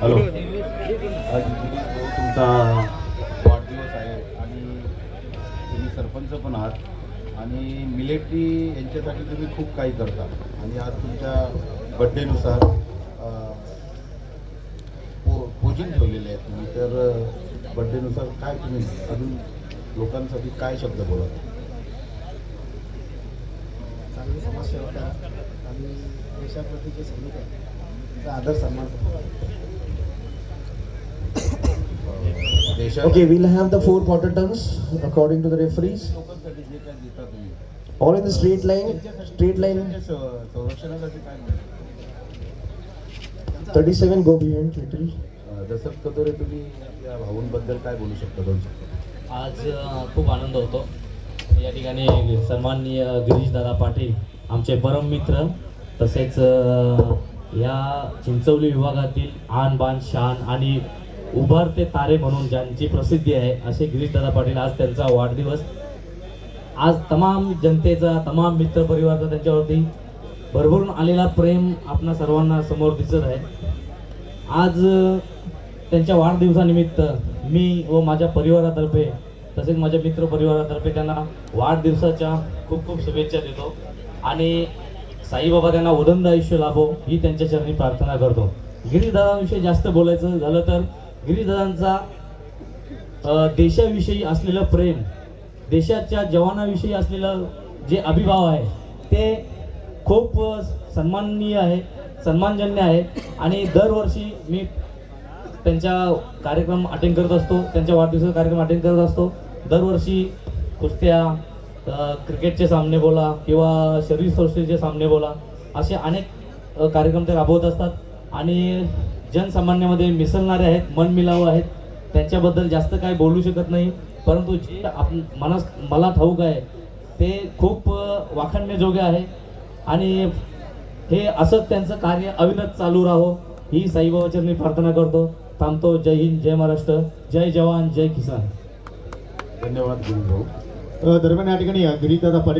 Hello. आज तुमचा वाढदिवस आहे आणि तुम्ही सरपंच पण आहात आणि मिलिटरी यांच्यासाठी तुम्ही खूप काही करता आणि आज तुमच्या बड्डेनुसार पो पोजिंग ठेवलेले आहेत तुम्ही. तर बड्डेनुसार काय तुम्ही अजून लोकांसाठी काय शब्द बोलत चांगली समाजसेवा करा आणि देशाप्रती जे सैनिक त्यांचा आदर सन्मान करा देशात Okay, we'll have the four quarter turns according to the referees. लोकांसाठी जे काय देता तुम्ही All in the straight line. Straight line. त्यांच्या स- संरक्षणासाठी काय म्हणता? 37 go behind little. अं, दशरथ कदोरे तुम्ही आपल्या भाऊंबद्दल काय बोलू शकता दोन आज अ, खूप आनंद होतो या ठिकाणी सन्माननीय गिरीशदादा पाटील आमचे परम मित्र तसेच अ, या चिंचवली विभागातील आन बान शान आणि उभारते तारे म्हणून ज्यांची प्रसिद्धी आहे असे गिरीशदादा पाटील आज त्यांचा वाढदिवस. आज तमाम जनतेचा तमाम मित्र परिवाराचा त्यांच्यावरती भरभरून आलेला प्रेम आपणा सर्वांना समोर दिसत आहे. आज त्यांच्या वाढदिवसानिमित्त मी व माझ्या परिवारातर्फे तसेच माझ्या मित्र परिवारातर्फे त्यांना वाढदिवसाच्या खूप खूप शुभेच्छा देतो. आणि साईबाबा त्यांना उदंड आयुष्य लाभो ही त्यांच्या चरणी प्रार्थना करतो. गिरीदादांविषयी जास्त बोलायचं झालं तर गिरीदादांचा देशाविषयी असलेलं प्रेम देशाच्या जवानाविषयी असलेलं जे अभिभाव आहे ते खूप सन्माननीय आहे सन्मानजन्य आहे. आणि दरवर्षी मी त्यांच्या कार्यक्रम अटेंड करत असतो त्यांच्या वाढदिवसाचा कार्यक्रम अटेंड करत असतो. दरवर्षी कुस्त्या क्रिकेटचे सामने बोला किंवा शरीरसृष्टीचे सामने बोला असे अनेक कार्यक्रम ते राबवत असतात. आणि जनसामान्यामध्ये मिसळणारे आहेत मनमिलाव आहेत त्यांच्याबद्दल जास्त काय बोलू शकत नाही. परंतु जे आप मनास मला ठाऊक आहे ते खूप वाखाणण्याजोगे आहे. आणि हे असंच त्यांचं कार्य अविरत चालू राहो ही साईबाबाच्या मी प्रार्थना करतो. थांबतो. जय हिंद जय महाराष्ट्र. जय जवान जय किसान. धन्यवाद गुरुभाऊ. दरम्यान या ठिकाणी गिरीदादा पाटील